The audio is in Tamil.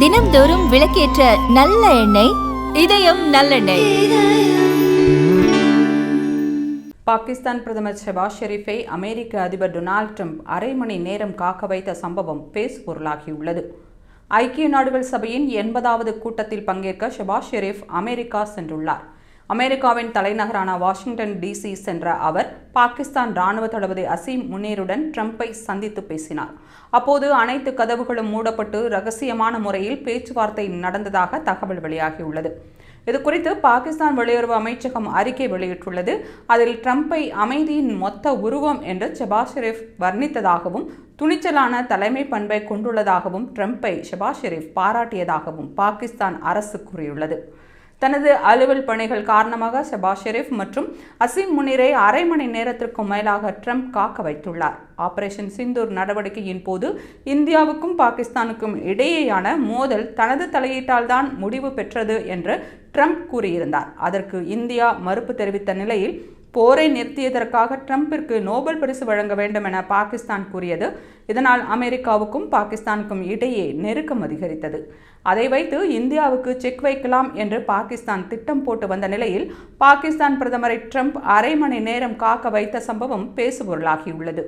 தினம்தோறும் விளக்கேற்ற நல்ல எண்ணெய் இதயம் நல்லெண்ணெய். பாகிஸ்தான் பிரதமர் ஷெபாஸ் ஷெரீஃபை அமெரிக்க அதிபர் டொனால்ட் ட்ரம்ப் அரை மணி நேரம் காக்க வைத்த சம்பவம் பேசுபொருளாகியுள்ளது. ஐக்கிய நாடுகள் சபையின் எண்பதாவது கூட்டத்தில் பங்கேற்க ஷெபாஸ் ஷெரீஃப் அமெரிக்கா சென்றுள்ளார். அமெரிக்காவின் தலைநகரான வாஷிங்டன் டிசி சென்ற அவர் பாகிஸ்தான் ராணுவ தளபதி அசீம் முனீருடன் ட்ரம்ப்பை சந்தித்து பேசினார். அப்போது அனைத்து கதவுகளும் மூடப்பட்டு ரகசியமான முறையில் பேச்சுவார்த்தை நடந்ததாக தகவல் வெளியாகியுள்ளது. இது குறித்து பாகிஸ்தான் வெளியுறவு அமைச்சகம் அறிக்கை வெளியிட்டுள்ளது. அதில் ட்ரம்ப்பை அமைதியின் மொத்த உருவம் என்று ஷெபாஸ் ஷெரீப் வர்ணித்ததாகவும் துணிச்சலான தலைமை பண்பை கொண்டுள்ளதாகவும் ட்ரம்ப்பை ஷெபாஸ் ஷெரீப் பாராட்டியதாகவும் பாகிஸ்தான் அரசு கூறியுள்ளது. தனது அலுவல் பணிகள் காரணமாக ஷெபாஸ் ஷெரீப் மற்றும் அசீம் முனிரை அரை மணி நேரத்திற்கும் மேலாக ட்ரம்ப் காக்க வைத்துள்ளார். ஆபரேஷன் சிந்தூர் நடவடிக்கையின் போது இந்தியாவுக்கும் பாகிஸ்தானுக்கும் இடையேயான மோதல் தனது தலையீட்டால் தான் முடிவு பெற்றது என்று ட்ரம்ப் கூறியிருந்தார். அதற்கு இந்தியா மறுப்பு தெரிவித்த நிலையில் போரை நிறுத்தியதற்காக ட்ரம்பிற்கு நோபல் பரிசு வழங்க வேண்டும் என பாகிஸ்தான் கூறியது. இதனால் அமெரிக்காவுக்கும் பாகிஸ்தானுக்கும் இடையே நெருக்கம் அதிகரித்தது. அதை வைத்து இந்தியாவுக்கு செக் வைக்கலாம் என்று பாகிஸ்தான் திட்டம் போட்டு வந்த நிலையில் பாகிஸ்தான் பிரதமரை ட்ரம்ப் அரை மணி நேரம் காக்க வைத்த சம்பவம் பேசுபொருளாகியுள்ளது.